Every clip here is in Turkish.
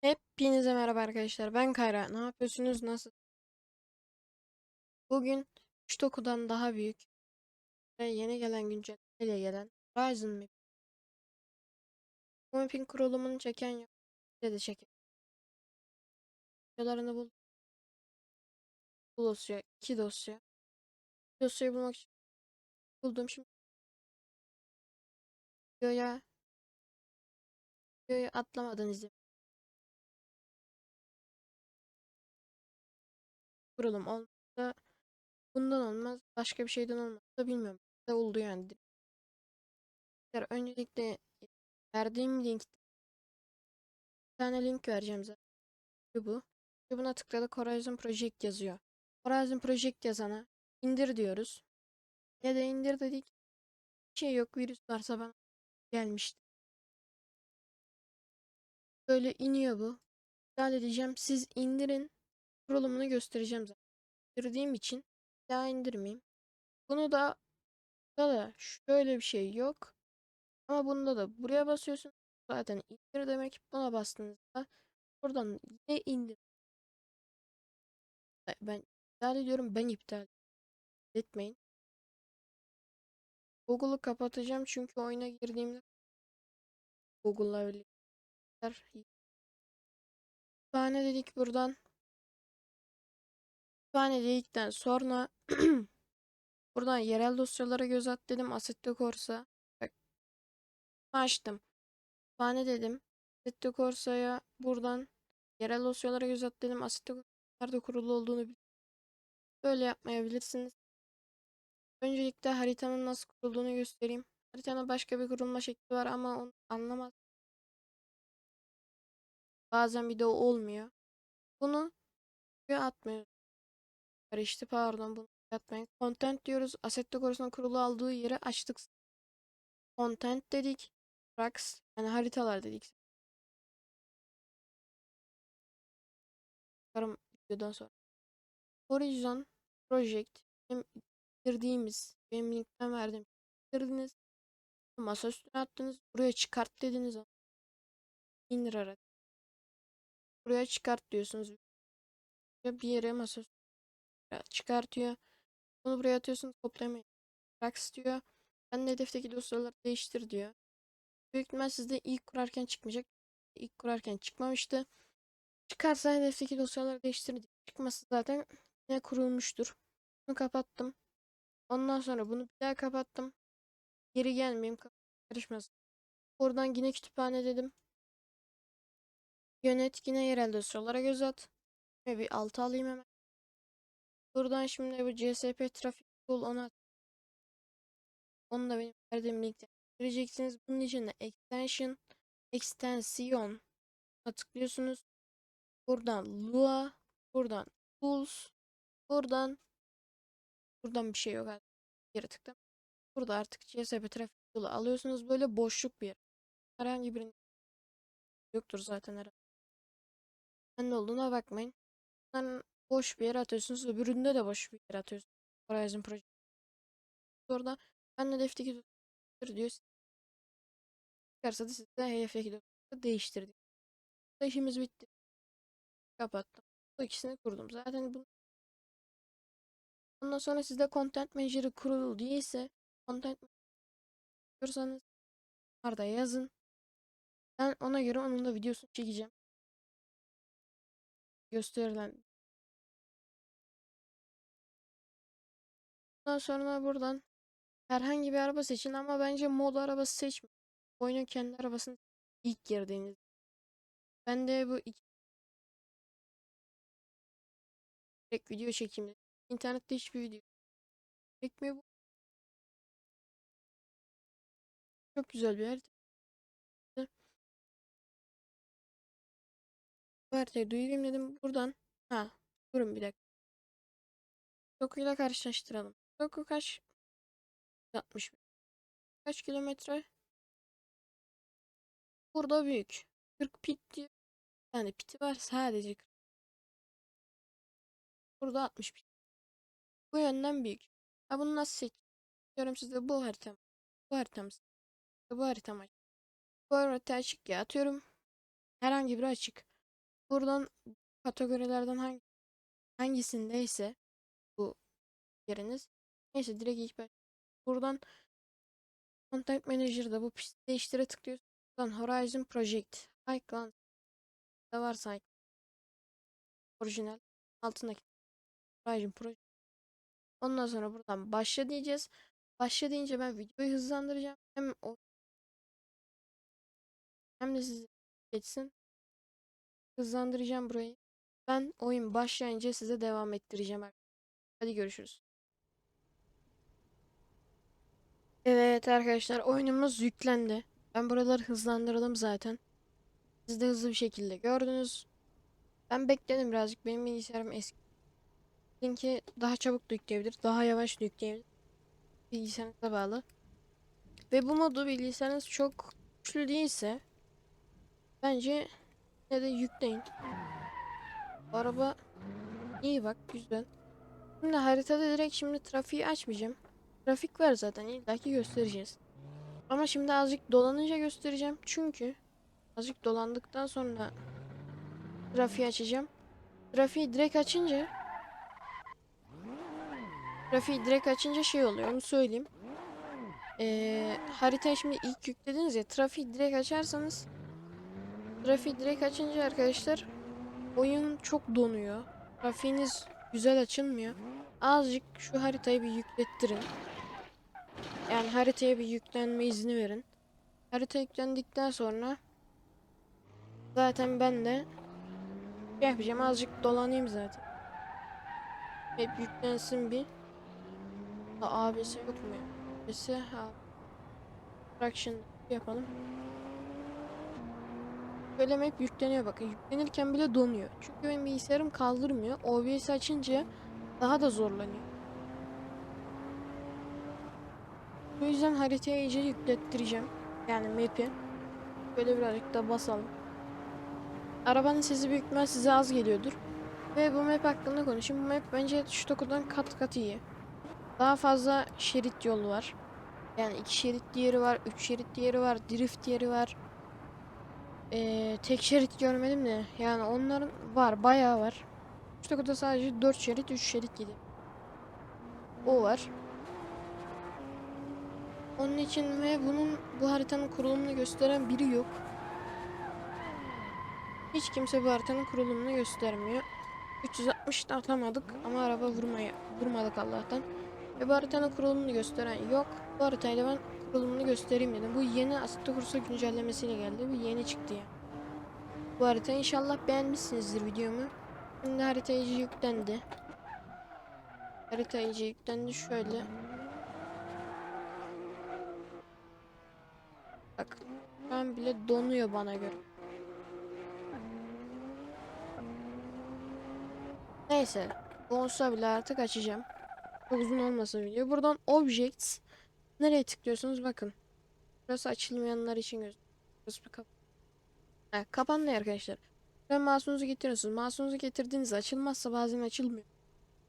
Hepinize merhaba arkadaşlar. Ben Kayra. Ne yapıyorsunuz? Nasıl? Bugün 3 dokudan daha büyük ve yeni gelen güncellemeyle gelen Horizon Map. Bu map'in kurulumunu çeken yok. Size de çekin. Videolarını bul. Bu dosya. iki dosya. Dosyayı bulmak için buldum. Şimdi videoya videoyu atlamadan izle. Kurulum olmazsa bundan olmaz. Başka bir şeyden olmaz da bilmiyorum. Da oldu yani. Öncelikle verdiğim link bir tane link vereceğim zaten. Bu. Buna tıkladık Horizon Project yazıyor. Horizon Project yazana indir diyoruz. Ya da indir dedik. Bir şey yok virüs varsa bana gelmişti. Böyle iniyor bu. İptal edeceğim. Siz indirin. Kurulumunu göstereceğim zaten. İndirdiğim için daha indirmeyeyim. Bunu da da şöyle bir şey yok. Ama bunda da buraya basıyorsun. Zaten indir demek. Buna bastığınızda buradan yine indir. Ben iptal ediyorum. Ben iptal etmeyin. Google'u kapatacağım çünkü oyuna girdiğimde Google'la birlikte kütüphane dedik buradan. Kütüphane dedikten sonra buradan yerel dosyalara göz at dedim. Assetto Corsa. Bak. Açtım. Kütüphane dedim. Assetto Corsa'ya buradan yerel dosyalara göz at dedim. Assetto Corsa nerede kurulu olduğunu bil- Böyle yapmayabilirsiniz. Öncelikle haritanın nasıl kurulduğunu göstereyim. Haritanın başka bir kurulma şekli var ama onu anlamaz. Bazen bir de o olmuyor. Bunu atmıyoruz. Karıştı pardon bunu atmayın. Content diyoruz. Assetto Corsa'nın kurulu aldığı yeri açtık. Content dedik. Tracks yani haritalar dedik. Bakarım videodan sonra. Horizon Project benim girdiğimiz benim linkten verdim. Girdiniz. Masa üstüne attınız. Buraya çıkart dediniz. İndir araç. Buraya çıkart diyorsunuz. Bir yere masa çıkartıyor. Bunu buraya atıyorsunuz. Toplamayın. Tracks diyor. Ben de hedefteki dosyaları değiştir diyor. Büyük ihtimal sizde ilk kurarken çıkmayacak. İlk kurarken çıkmamıştı. Çıkarsa hedefteki dosyaları değiştir diyor. Çıkması zaten yine kurulmuştur. Bunu kapattım. Ondan sonra bunu bir daha kapattım. Geri gelmeyeyim. Karışmasın. Oradan yine kütüphane dedim. Yönet yine yerel dosyalara göz at. Ve bir altı alayım hemen. Buradan şimdi bu CSP trafik tool onu at. Onu da benim verdiğim linkten göreceksiniz. Bunun içinde extension, extension tıklıyorsunuz. Buradan Lua, buradan Tools, buradan buradan bir şey yok. Geri tıkla. Burada artık CSP trafik tool'u alıyorsunuz. Böyle boşluk bir yer. Herhangi bir yoktur zaten herhalde. Ne olduğuna bakmayın. Bunların boş bir yere atıyorsunuz. Öbüründe de boş bir yere atıyorsunuz. Horizon Project. Orada ben hedefteki diyor. Çıkarsa da size hedefteki değiştirdik. Bu işimiz bitti. Kapattım. Bu ikisini kurdum. Zaten bu Ondan sonra sizde Content Manager'ı kurulu değilse Content Manager'sanız orada yazın. Ben ona göre onun da videosunu çekeceğim. Gösterilen. Ondan sonra buradan herhangi bir araba seçin ama bence mod arabası seçmeyin. Oyunun kendi arabasını ilk girdiğiniz. Ben de bu iki direkt video çekeyim. dedim. İnternette hiçbir video çekmiyor bu. Çok güzel bir harita. Bu haritayı duyurayım dedim. Buradan. Ha. Durun bir dakika. Doku ile karşılaştıralım. Doku kaç? 60. Kaç kilometre? Burada büyük. 40 pit diyor. Yani piti var sadece. 40. Burada 60 pit. Bu yönden büyük. Ha bunu nasıl seç? Diyorum size bu haritam. Bu haritamız. Bu haritam açık. Bu harita açık ya atıyorum. Herhangi bir açık. buradan kategorilerden hangi hangisindeyse bu yeriniz. Neyse direkt ilk baş. Buradan Content Manager'da bu pist değiştire tıklıyorsunuz. Buradan Horizon Project. Icon da varsa icon. orijinal altındaki Horizon Project. Ondan sonra buradan başla diyeceğiz. Başla deyince ben videoyu hızlandıracağım. Hem o hem de siz geçsin. Hızlandıracağım burayı. Ben oyun başlayınca size devam ettireceğim. Hadi görüşürüz. Evet arkadaşlar oyunumuz yüklendi. Ben buraları hızlandırdım zaten. Siz de hızlı bir şekilde gördünüz. Ben bekledim birazcık. Benim bilgisayarım eski. Sizinki daha çabuk da yükleyebilir. Daha yavaş da yükleyebilir. Bilgisayarınıza bağlı. Ve bu modu bilgisayarınız çok güçlü değilse bence yine de yükleyin. Bu araba iyi bak güzel. Şimdi haritada direkt şimdi trafiği açmayacağım. Trafik var zaten illaki göstereceğiz. Ama şimdi azıcık dolanınca göstereceğim. Çünkü azıcık dolandıktan sonra trafiği açacağım. Trafiği direkt açınca trafiği direkt açınca şey oluyor onu söyleyeyim. Ee, haritayı şimdi ilk yüklediniz ya trafiği direkt açarsanız trafiği direkt açınca arkadaşlar oyun çok donuyor. Trafiğiniz güzel açılmıyor. Azıcık şu haritayı bir yüklettirin. Yani haritaya bir yüklenme izni verin. Harita yüklendikten sonra zaten ben de şey yapacağım azıcık dolanayım zaten. Hep yüklensin bir. Ha, ABS yok mu ya? ABS ha. Traction yapalım. Böyle hep yükleniyor bakın. Yüklenirken bile donuyor. Çünkü benim bilgisayarım kaldırmıyor. OBS açınca daha da zorlanıyor. Bu yüzden haritaya iyice yüklettireceğim. Yani map'i. Böyle birazcık da basalım. Arabanın sesi büyük size az geliyordur. Ve bu map hakkında konuşayım. Bu map bence Ştoku'dan kat kat iyi. Daha fazla şerit yolu var. Yani iki şerit yeri var, üç şerit yeri var, drift yeri var. Ee, tek şerit görmedim de yani onların var bayağı var. Ştoku'da sadece 4 şerit 3 şerit gidiyor. O var. Onun için ve bunun bu haritanın kurulumunu gösteren biri yok. Hiç kimse bu haritanın kurulumunu göstermiyor. 360 da atamadık ama araba vurmaya vurmadık Allah'tan. Ve bu haritanın kurulumunu gösteren yok. Bu haritayla ben kurulumunu göstereyim dedim. Bu yeni Assetto Corsa güncellemesiyle geldi. Bu yeni çıktı ya. Bu harita inşallah beğenmişsinizdir videomu. Şimdi harita iyice yüklendi. Harita iyice yüklendi şöyle. Bak şu bile donuyor bana göre. Neyse. Donsa bile artık açacağım. Çok uzun olmasın video. Buradan Objects nereye tıklıyorsunuz bakın. Burası açılmayanlar için göz. Burası ha, kapandı arkadaşlar. Ben mouse'unuzu getiriyorsunuz. Mouse'unuzu getirdiğinizde açılmazsa bazen açılmıyor.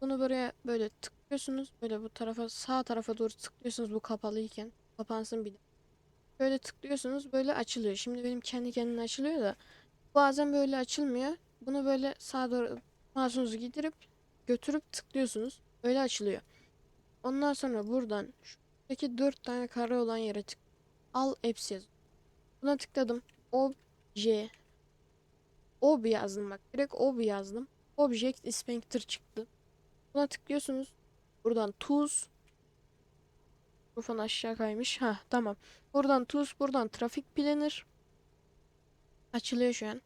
Bunu buraya böyle tıklıyorsunuz. Böyle bu tarafa sağ tarafa doğru tıklıyorsunuz bu kapalıyken. Kapansın bir de. Böyle tıklıyorsunuz böyle açılıyor. Şimdi benim kendi kendine açılıyor da bazen böyle açılmıyor. Bunu böyle sağa doğru mouse'unuzu getirip götürüp tıklıyorsunuz. Öyle açılıyor. Ondan sonra buradan şuradaki dört tane kare olan yere tık. Al apps yaz. Buna tıkladım. Obje. Ob yazdım bak. Direkt ob yazdım. Object Inspector çıktı. Buna tıklıyorsunuz. Buradan tools. Mikrofon aşağı kaymış. Ha tamam. Buradan tools. Buradan trafik planner. Açılıyor şu an.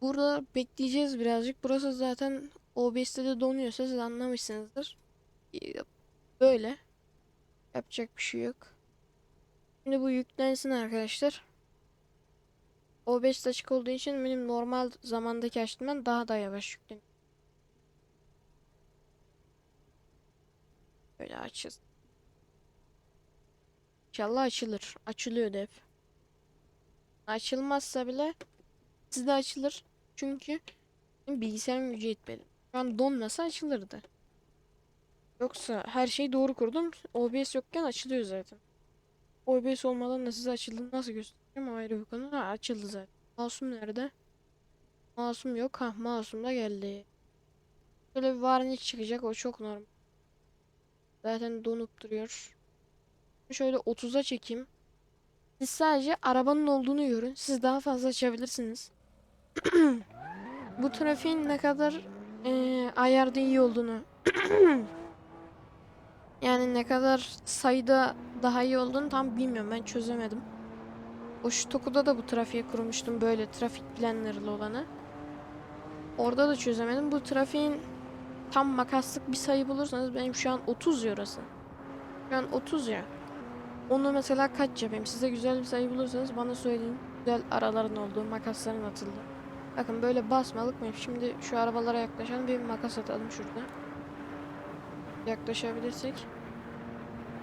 Burada bekleyeceğiz birazcık. Burası zaten OBS'te de donuyorsa siz anlamışsınızdır. Böyle. Yapacak bir şey yok. Şimdi bu yüklensin arkadaşlar. OBS açık olduğu için benim normal zamandaki açtığımdan daha da yavaş yükleniyor. Böyle açız. İnşallah açılır. Açılıyor da hep. Açılmazsa bile sizde açılır. Çünkü bilgisayarım gücü yetmedi. Şu an donmasa açılırdı. Yoksa her şeyi doğru kurdum. OBS yokken açılıyor zaten. OBS olmadan nasıl açıldığını nasıl göstereceğim ayrı bir konu. Ha açıldı zaten. Mouse'um nerede? Masum yok. Ha masum da geldi. Şöyle bir varniş çıkacak. O çok normal. Zaten donup duruyor. Şöyle 30'a çekeyim. Siz sadece arabanın olduğunu görün. Siz daha fazla açabilirsiniz. Bu trafiğin ne kadar eee ayarda iyi olduğunu yani ne kadar sayıda daha iyi olduğunu tam bilmiyorum. Ben çözemedim. O Ştoku'da da bu trafiği kurmuştum böyle trafik planlarlı olanı. Orada da çözemedim. Bu trafiğin tam makaslık bir sayı bulursanız benim şu an 30 ya orası. Şu an 30 ya. Onu mesela kaç yapayım? Size güzel bir sayı bulursanız bana söyleyin. Güzel araların olduğu, makasların atıldı. Bakın böyle basmalık mı? Şimdi şu arabalara yaklaşan bir makas atalım şurada. Yaklaşabilirsek.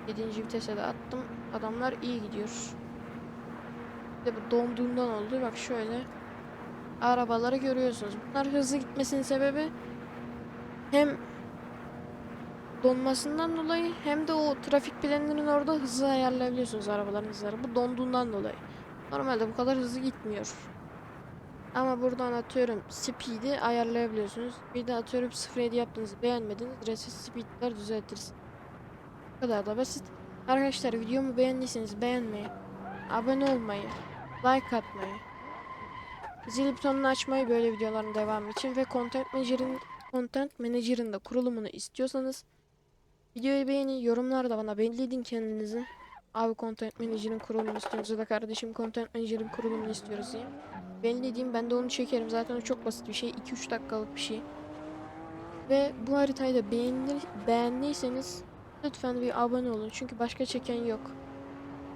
7. vitese de attım. Adamlar iyi gidiyor. Bir de bu donduğundan oldu. Bak şöyle. Arabaları görüyorsunuz. Bunlar hızlı gitmesinin sebebi hem donmasından dolayı hem de o trafik planlarının orada hızı ayarlayabiliyorsunuz arabaların hızları. Bu donduğundan dolayı. Normalde bu kadar hızlı gitmiyor. Ama buradan atıyorum speed'i ayarlayabiliyorsunuz. Bir de atıyorum 0.7 yaptığınızı beğenmediniz. Reset speed'ler düzeltiriz. Bu kadar da basit. Arkadaşlar videomu beğendiyseniz beğenmeyi, abone olmayı, like atmayı, zil butonunu açmayı böyle videoların devamı için ve Content Manager'ın Content Manager'ın da kurulumunu istiyorsanız videoyu beğenin, yorumlarda bana belli edin kendinizi. Abi Content Manager'ın kurulumunu istiyoruz ya da kardeşim Content Manager'ın kurulumunu istiyoruz diye. Belli edeyim ben de onu çekerim. Zaten o çok basit bir şey. 2-3 dakikalık bir şey. Ve bu haritayı da beğenir, beğendiyseniz lütfen bir abone olun. Çünkü başka çeken yok.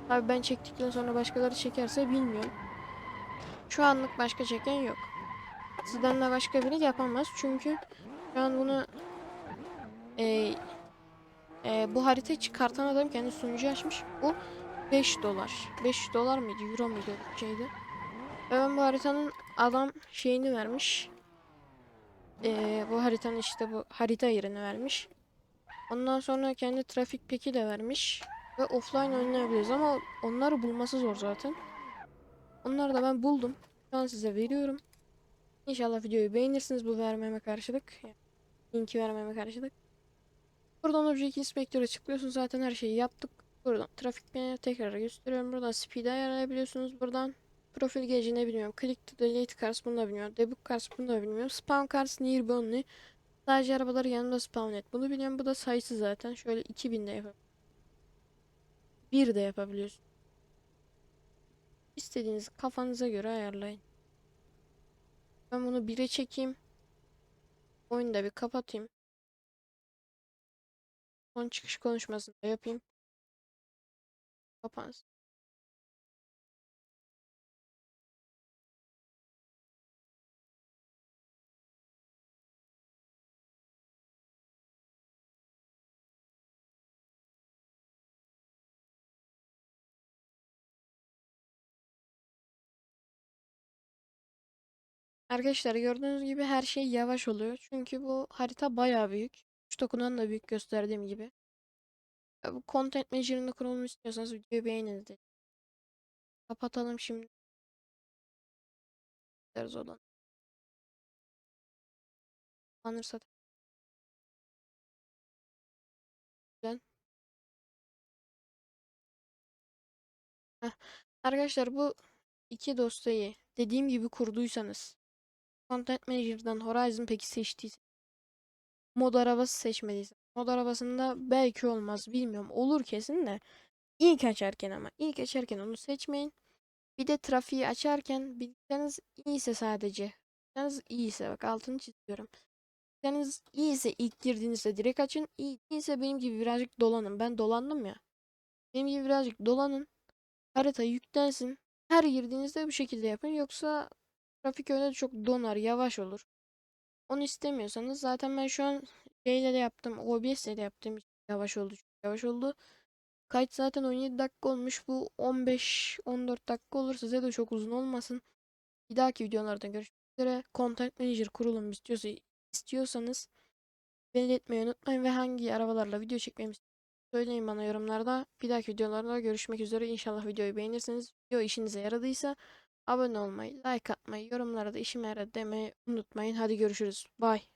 Abi ben çektikten sonra başkaları çekerse bilmiyorum. Şu anlık başka çeken yok. Sizden de başka biri yapamaz. Çünkü şu an bunu e, e, bu harita çıkartan adam kendi sunucu açmış. Bu 5 dolar. 5 dolar mıydı? Euro muydu? Şeydi. Ben bu haritanın adam şeyini vermiş. Ee, bu haritanın işte bu harita yerini vermiş. Ondan sonra kendi trafik peki de vermiş. Ve offline oynayabiliyoruz ama onları bulması zor zaten. Onları da ben buldum. Şu an size veriyorum. İnşallah videoyu beğenirsiniz bu vermeme karşılık. Yani linki vermeme karşılık. Buradan Object Inspector'a çıkıyorsunuz zaten her şeyi yaptık. Buradan trafik beni tekrar gösteriyorum. Buradan speed ayarlayabiliyorsunuz. Buradan Profil gauge'i ne bilmiyorum. Click to delete cars bunu da bilmiyorum. Debug cars bunu da bilmiyorum. Spawn cars nearby only. Sadece arabaları yanında spawn et. Bunu biliyorum. Bu da sayısı zaten. Şöyle 2000 de yapabiliyorsun. 1 de yapabiliyorsun. İstediğiniz kafanıza göre ayarlayın. Ben bunu 1'e çekeyim. Oyunu da bir kapatayım. Son çıkış konuşmasını da yapayım. Kapansın. Arkadaşlar gördüğünüz gibi her şey yavaş oluyor. Çünkü bu harita bayağı büyük. Şu dokunan da büyük gösterdiğim gibi. Ya Bu Content Manager'ın kurulumunu istiyorsanız videoyu beğenin de. Kapatalım şimdi. Deriz olan. Anırsa Güzel. Heh. Arkadaşlar bu iki dosyayı dediğim gibi kurduysanız Content Manager'dan Horizon peki seçtiyseniz mod arabası seçmediyseniz mod arabasında belki olmaz bilmiyorum olur kesin de ilk açarken ama ilk açarken onu seçmeyin. Bir de trafiği açarken bilgisayarınız iyiyse sadece bilgisayarınız iyiyse bak altını çiziyorum. Bilgisayarınız iyiyse ilk girdiğinizde direkt açın. İyi değilse benim gibi birazcık dolanın. Ben dolandım ya. Benim gibi birazcık dolanın. Harita yüklensin. Her girdiğinizde bu şekilde yapın. Yoksa trafik öyle çok donar, yavaş olur. Onu istemiyorsanız zaten ben şu an şeyle de yaptım. OBS'le de yaptım. Yavaş oldu. Yavaş oldu. Kayıt zaten 17 dakika olmuş. Bu 15-14 dakika olur. Size de çok uzun olmasın. Bir dahaki videolarda görüşmek üzere. Content Manager kurulum istiyorsa, istiyorsanız belirtmeyi unutmayın ve hangi arabalarla video çekmemi söyleyin bana yorumlarda. Bir dahaki videolarda görüşmek üzere. İnşallah videoyu beğenirsiniz. Video işinize yaradıysa Abone olmayı, like atmayı, yorumlara da işime yaradı demeyi unutmayın. Hadi görüşürüz. Bye.